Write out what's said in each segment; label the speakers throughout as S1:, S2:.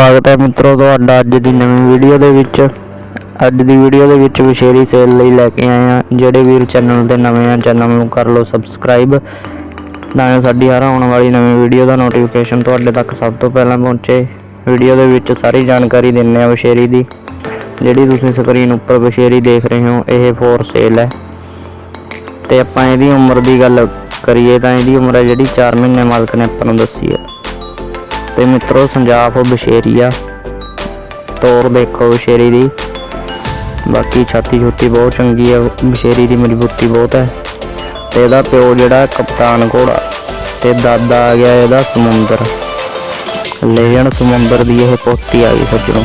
S1: ਸਵਾਗਤ ਹੈ ਮਿੱਤਰੋ ਤੁਹਾਡਾ ਅੱਜ ਦੀ ਨਵੀਂ ਵੀਡੀਓ ਦੇ ਵਿੱਚ। ਅੱਜ ਦੀ ਵੀਡੀਓ ਦੇ ਵਿੱਚ ਵਿਸ਼ੇਰੀ ਸੇਲ ਲਈ ਲੈ ਕੇ ਆਏ ਆ ਜਿਹੜੇ ਵੀਰ ਚੈਨਲ ਤੇ ਨਵੇਂ ਆ, ਚੈਨਲ ਨੂੰ ਕਰ ਲਓ ਸਬਸਕ੍ਰਾਈਬ। ਤਾਂ ਸਾਡੀ ਹਰ ਆਉਣ ਵਾਲੀ ਨਵੀਂ ਵੀਡੀਓ ਦਾ ਨੋਟੀਫਿਕੇਸ਼ਨ ਤੁਹਾਡੇ ਤੱਕ ਸਭ ਤੋਂ ਪਹਿਲਾਂ ਪਹੁੰਚੇ। ਵੀਡੀਓ ਦੇ ਵਿੱਚ ਸਾਰੀ ਜਾਣਕਾਰੀ ਦਿੰਨੇ ਆ ਵਿਸ਼ੇਰੀ ਦੀ। ਜਿਹੜੀ ਤੁਸੀਂ ਸਕਰੀਨ ਉੱਪਰ ਵਿਸ਼ੇਰੀ ਦੇਖ ਰਹੇ ਹੋ, ਇਹ ਫੋਰ ਸੇਲ ਹੈ। ਤੇ ਆਪਾਂ ਇਹਦੀ ਉਮਰ ਦੀ ਗੱਲ ਕਰੀਏ ਤਾਂ ਇਹਦੀ ਉਮਰ ਹੈ ਜਿਹੜੀ 4 ਮਹੀਨੇ, ਮਾਲਕ ਨੇ ਆਪਾਂ ਨੂੰ ਦੱਸੀ ਹੈ। ਤੇ ਮਿੱਤਰੋ ਸੰਜਾਫ ਬਸ਼ੇਰੀ ਆ ਤੋਰ ਦੇਖੋ ਬਸ਼ੇਰੀ ਦੀ। ਬਾਕੀ ਛਾਤੀ ਛੁੱਤੀ ਬਹੁਤ ਚੰਗੀ ਆ, ਬਸ਼ੇਰੀ ਦੀ ਮਜ਼ਬੂਤੀ ਬਹੁਤ ਹੈ। ਤੇ ਇਹਦਾ ਪਿਓ ਜਿਹੜਾ ਕਪਤਾਨ ਘੋੜਾ, ਤੇ ਦਾਦਾ ਆ ਗਿਆ ਇਹਦਾ ਸਮੁੰਦਰ। ਲੈਜਣ ਸਮੁੰਦਰ ਦੀ ਇਹ ਪੋਤੀ ਆ ਗਈ ਸੱਜਣੋ।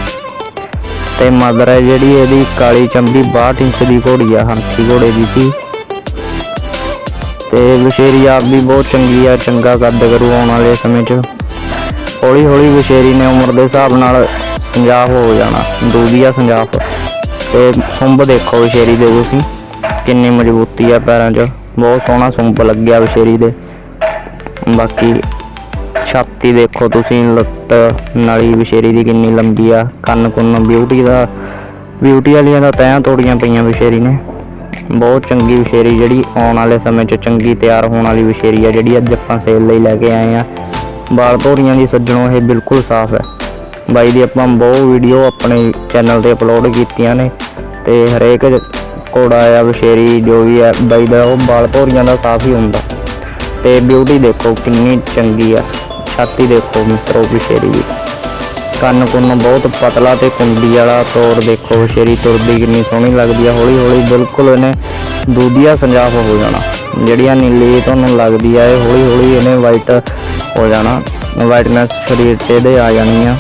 S1: ਤੇ ਮਦਰ ਹੈ ਜਿਹੜੀ ਇਹਦੀ ਕਾਲੀ ਚੰਬੀ 62 ਇੰਚ ਦੀ ਘੋੜੀ ਆ ਹਾਥੀ ਘੋੜੇ ਦੀ ਸੀ। ਤੇ ਬਸ਼ੇਰੀ ਆਪ ਵੀ ਬਹੁਤ ਚੰਗੀ ਆ, ਚੰਗਾ ਕੱਦ ਕਰੂ ਆਉਣ ਵਾਲੇ ਸਮੇਂ 'ਚ। ਹੌਲੀ ਹੌਲੀ ਵਿਸ਼ੇਰੀ ਨੇ ਉਮਰ ਦੇ ਹਿਸਾਬ ਨਾਲ ਸੰਜਾਫ ਹੋ ਜਾਣਾ ਦੂਦੀਆ ਸੰਜਾਫ ਤੇ ਸੁੰਬ ਦੇਖੋ ਵਿਸ਼ੇਰੀ ਦੇ ਤੁਸੀਂ, ਕਿੰਨੀ ਮਜ਼ਬੂਤੀ ਆ ਪੈਰਾਂ 'ਚ। ਬਹੁਤ ਸੋਹਣਾ ਸੁੰਬ ਲੱਗਿਆ ਵਿਸ਼ੇਰੀ ਦੇ। ਬਾਕੀ ਛਾਤੀ ਦੇਖੋ ਤੁਸੀਂ, ਲੱਤ, ਨਾਲੀ ਵਿਸ਼ੇਰੀ ਦੀ ਕਿੰਨੀ ਲੰਬੀ ਆ। ਕੰਨ ਕੁੰਨ ਬਿਊਟੀ ਦਾ ਬਿਊਟੀ ਵਾਲੀਆਂ ਦਾ ਤੈਆਂ ਤੋੜੀਆਂ ਪਈਆਂ ਵਿਸ਼ੇਰੀ ਨੇ। ਬਹੁਤ ਚੰਗੀ ਵਿਸ਼ੇਰੀ ਜਿਹੜੀ ਆਉਣ ਵਾਲੇ ਸਮੇਂ 'ਚ ਚੰਗੀ ਤਿਆਰ ਹੋਣ ਵਾਲੀ ਵਿਸ਼ੇਰੀ ਆ, ਜਿਹੜੀ ਅੱਜ ਆਪਾਂ ਸੇਲ ਲਈ ਲੈ ਕੇ ਆਏ ਆ। ਬਾਲ ਭੌਰੀਆਂ ਦੀ ਸੱਜਣੋਂ ਇਹ ਬਿਲਕੁਲ ਸਾਫ਼ ਹੈ। ਬਾਈ ਦੀ ਆਪਾਂ ਬਹੁਤ ਵੀਡੀਓ ਆਪਣੇ ਚੈਨਲ ਤੇ ਅਪਲੋਡ ਕੀਤੀਆਂ ਨੇ ਤੇ ਹਰੇਕ ਘੋੜਾ ਆ, ਵਿਸ਼ੇਰੀ ਜੋ ਵੀ ਹੈ ਬਾਈ ਦਾ ਉਹ ਬਾਲ ਭੌਰੀਆਂ ਦਾ ਸਾਫ਼ ਹੀ ਹੁੰਦਾ। ਤੇ ਬਿਊਟੀ ਦੇਖੋ ਕਿੰਨੀ ਚੰਗੀ ਆ। ਛਾਤੀ ਦੇਖੋ ਮਿੱਤਰੋ ਵਿਸ਼ੇਰੀ ਦੀ। ਕੰਨ ਕੁੰਨ ਬਹੁਤ ਪਤਲਾ ਤੇ ਕੁੰਡੀ ਵਾਲਾ ਤੋਰ ਦੇਖੋ ਵਿਸ਼ੇਰੀ, ਤੁਰਦੀ ਕਿੰਨੀ ਸੋਹਣੀ ਲੱਗਦੀ ਆ ਹੌਲੀ ਹੌਲੀ ਬਿਲਕੁਲ ਇਹਨੇ ਦੂਧੀਆ ਸੰਜਾਫ ਹੋ ਜਾਣਾ। ਜਿਹੜੀਆਂ ਨੀਲੀ ਤੁਹਾਨੂੰ ਲੱਗਦੀ ਆ, ਇਹ ਹੌਲੀ ਹੌਲੀ ਇਹਨੇ ਵਾਈਟ ਹੋ ਜਾਣਾ। ਵਾਈਟਨੈਸ ਸਰੀਰ ਤੇ ਇਹਦੇ ਆ ਜਾਣੀ ਆ।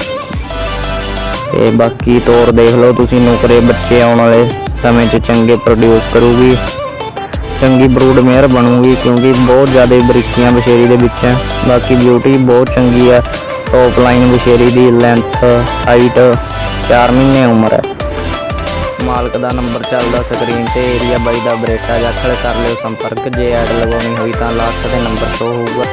S1: ਤੇ ਬਾਕੀ ਤੋਰ ਦੇਖ ਲਓ ਤੁਸੀਂ, ਨੌਕਰੇ ਬੱਚੇ ਆਉਣ ਵਾਲੇ ਸਮੇਂ 'ਚ ਚੰਗੇ ਪ੍ਰੋਡਿਊਸ ਕਰੂਗੀ। ਚੰਗੀ ਬਰੂਡ ਮੇਅਰ ਬਣੂਗੀ ਕਿਉਂਕਿ ਬਹੁਤ ਜ਼ਿਆਦਾ ਬਰੀਕੀਆਂ ਬਸ਼ੇਰੀ ਦੇ ਵਿੱਚ ਹੈ। ਬਾਕੀ ਬਿਊਟੀ ਬਹੁਤ ਚੰਗੀ ਆ। ਟੌਪ ਲਾਈਨ ਬਸ਼ੇਰੀ ਦੀ ਲੈਂਥ ਹਾਈਟ 4 ਮਹੀਨੇ ਉਮਰ ਹੈ। ਮਾਲਕ ਦਾ ਨੰਬਰ ਚੱਲਦਾ ਸਕਰੀਨ ਤੇ ਏਰੀਆ ਬਾਈ ਦਾ ਬਰੇਟਾ ਜਾਖਲ ਕਰ ਲਿਓ ਸੰਪਰਕ। ਜੇ ਐਡ ਲਗਾਉਣੀ ਹੋਈ ਤਾਂ ਲਾਸਟ ਦੇ ਨੰਬਰ ਤੋਂ ਹੋਊਗਾ।